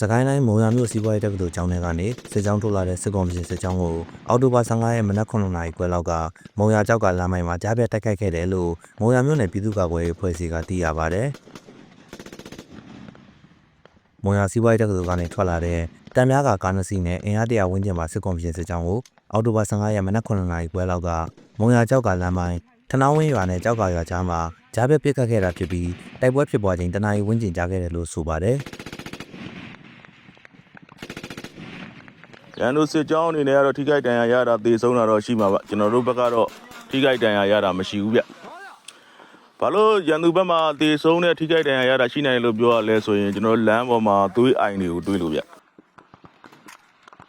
စကိုင်းတိုင်းမုံရမြို့စီးပွားရေးတက္ကသိုလ်ကျောင်းထဲကနေစစ်ကြောင်းထုတ်လာတဲ့စစ်ကောင်စီစစ်ကြောင်းကိုအောက်တိုဘာ15ရက်မနက်9:00နာရီခွဲလောက်ကမုံရကျောက်ကလမ်းမိုင်မှာကြားပြတ်တိုက်ခိုက်ခဲ့တယ်လို့မုံရမြို့နယ်ပြည်သူ့ကာကွယ်ရေးအဖွဲ့အစည်းကသိရပါဗျ။မုံရစီးပွားရေးတက္ကသိုလ်ကနေထွက်လာတဲ့တံများကကားနှစ်စီးနဲ့အင်အားတရာဝန်းကျင်မှာစစ်ကောင်စီစစ်ကြောင်းကိုအောက်တိုဘာ15ရက်မနက်9:00နာရီခွဲလောက်ကမုံရကျောက်ကလမ်းမိုင်ထနောင်းဝင်းရွာနဲ့ကြောက်ကရွာကြားမှာကြားပြတ်ပစ်ခတ်ခဲ့တာဖြစ်ပြီးတိုက်ပွဲဖြစ်ပွားချိန်တနအီဝန်းကျင်ကြားခဲ့တယ်လို့ဆိုပါတယ်။ ရန်တို့စစ်ကြောင်းအနေနဲ့ကတော့ထိခိုက်ဒဏ်ရာရတာသေဆုံးတာတော့ရှိမှာပါကျွန်တော်တို့ဘက်ကတော့ထိခိုက်ဒဏ်ရာရတာမရှိဘူးဗျဘာလို့ရန်သူဘက်မှာသေဆုံးတဲ့ထိခိုက်ဒဏ်ရာရတာရှိနိုင်တယ်လို့ပြောရလဲဆိုရင်ကျွန်တော်တို့လမ်းပေါ်မှာသွေးအိုင်တွေကိုတွေးလို့ဗျ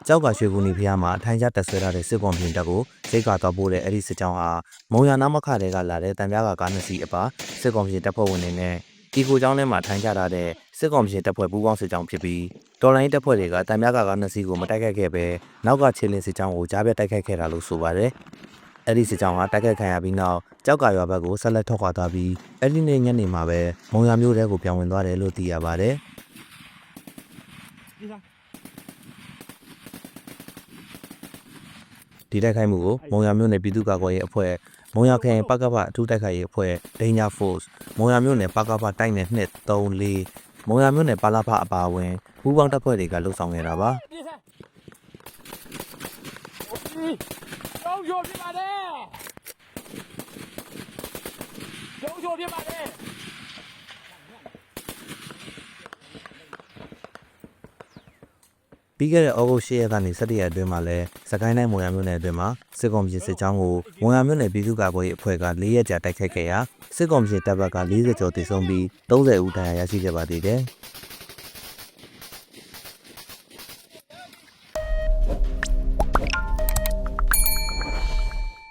ကြောက်ကရွှေကူနီဖျားမှာအထိုင်ကျတက်ဆွဲထားတဲ့စစ်ကောင်ပြင်တပ်ကိုစိတ်ကတော့ပို့တဲ့အဲ့ဒီစစ်ကြောင်းဟာမုံရနာမခတဲ့ကလာတဲ့တံပြားကကားနှစ်စီးအပါစစ်ကောင်ပြင်တပ်ဖွဲ့ဝင်တွေနဲ့ ဒီကိုကျောင်းထဲမှာထိုင်ကျထားတဲ့စစ်ကောင်ပြင်တပ်ဖွဲ့ပူးပေါင်းစစ်ကြောင်းဖြစ်ပြီးတော်လိုင်းတပ်ဖွဲ့တွေကတံပြားကကားနှစ်စီးကိုမတိုက်ခိုက်ခဲ့ပဲနောက်ကခြေလင်းစစ်ကြောင်းကိုကြားပြတ်တိုက်ခိုက်ခဲ့တာလို့ဆိုပါတယ်အဲ့ဒီစစ်ကြောင်းဟာတိုက်ခိုက်ခံရပြီးနောက်ကြောက်ကရွာဘက်ကိုဆက်လက်ထွက်ခွာသွားပြီးအဲ့ဒီနေ့ညနေမှာပဲမုံရမြို့ထဲကိုပြောင်းဝင်သွားတယ်လို့သိရပါတယ်ဒီတိုက်ခိုက်မှုကိုမုံရမြို့နယ်ပြည်သူ့ကာကွယ်ရေးအဖွဲ့ မုံရခရိုင်ပကပအထူးတိုက်ခိုက်ရေးအဖွဲ့ Danger Force မုံရမြို့နယ်ပကပတိုက်နယ်2 3 4မုံရမြို့နယ်ပါလာဖအပါအဝင်ပူးပေါင်းတပ်ဖွဲ့တွေကလှုပ်ဆောင်နေတာပါကျောင်းချိုဖြစ်ပါတယ်ကျောင်းချိုဖြစ်ပါတယ် ပြီးခဲ့တဲ့ဩဂုတ်10ရက်ကနေ17ရက်အတွင်းမှာလဲစကိုင်းတိုင်းမုံရမြို့နယ်အတွင်းမှာစစ်ကောင်ပြည်စစ်ကြောင်းကိုမုံရမြို့နယ်ပြည်သူ့ကာကွယ်ရေးအဖွဲ့က၄ရက်ကြာတိုက်ခိုက်ခဲ့ရာစစ်ကောင်ပြည်တပ်ဘက်က40ကျော်တိစုံပြီး30ဦးဒဏ်ရာရရှိခဲ့ပါသေးတယ်။